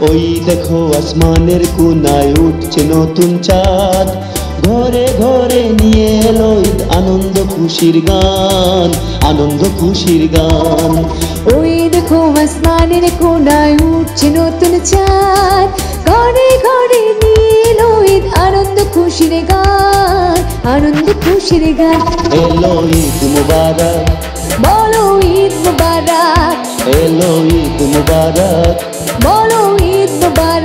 ওই দেখো আসমানের কোনায় উঠছে নতুন চাঁদ। ঘরে ঘরে নিয়ে এলো আনন্দ খুশির গান আনন্দ খুশির গান। ওই দেখো আসমানের কোনায় উঠছে নতুন চাঁদ। ঘরে ঘরে নিয়ে ঈদ আনন্দ খুশির গান আনন্দ খুশির গান। এলো ঈদ মুবারক। বলো ঈদ মুবারক। এলো ঈদ মুবারক। বলো যা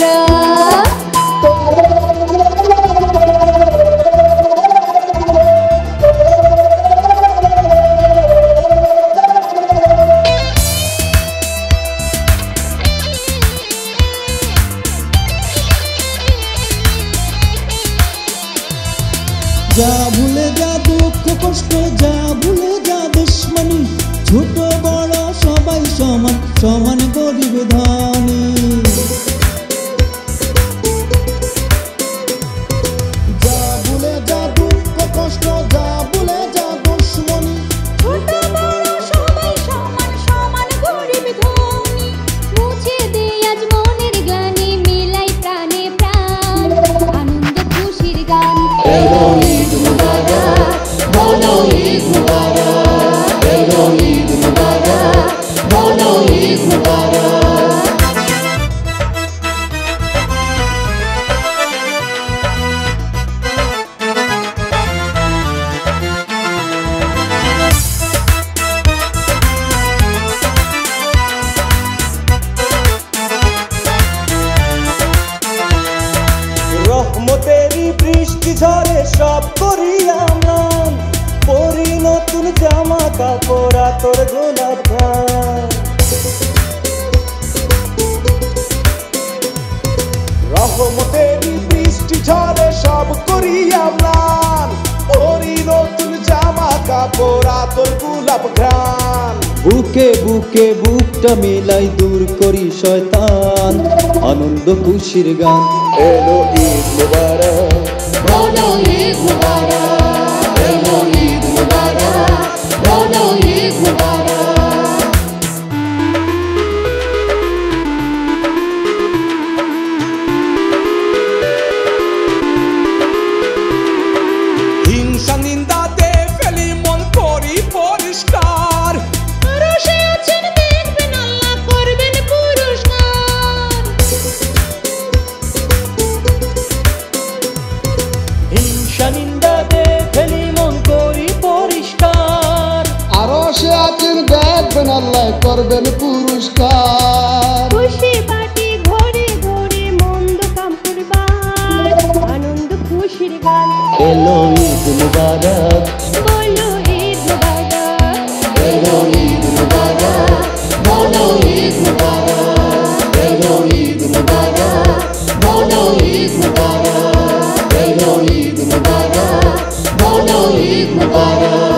ভুলে যা দুঃখ কষ্ট যা ভুলে যা দুশ্মনী ছোট বড় সবাই সমান সমান ঝরে সব করিয়াম পরি নতুন জামা কাপড় তোর গোলাপ বৃষ্টি ঝরে সব পরি নতুন জামা কাপড় তোর গোলাপ ঘ্রাণ বুকে বুকে বুকটা মিলাই দূর করি শয়তান আনন্দ খুশির গান। এলো ঈদ মুবারক। বলো ঈদ শানিন্দাতে ফেলি মন করি পরিষ্কার। আরও সে আছেন দেখবেন আল্লাহ করবেন পুরস্কার। খুশি পাটি ঘরে ঘরে মন্দ কাম করবার আনন্দ খুশির গান। এলো ঈদ মুবারক। বলো ঈদ মুবারক। এলো ঈদ মুবারক। বলো ঈদ মুবারক। এলো ঈদ মুবারক। বলো ঈদ মুবারক। Lord.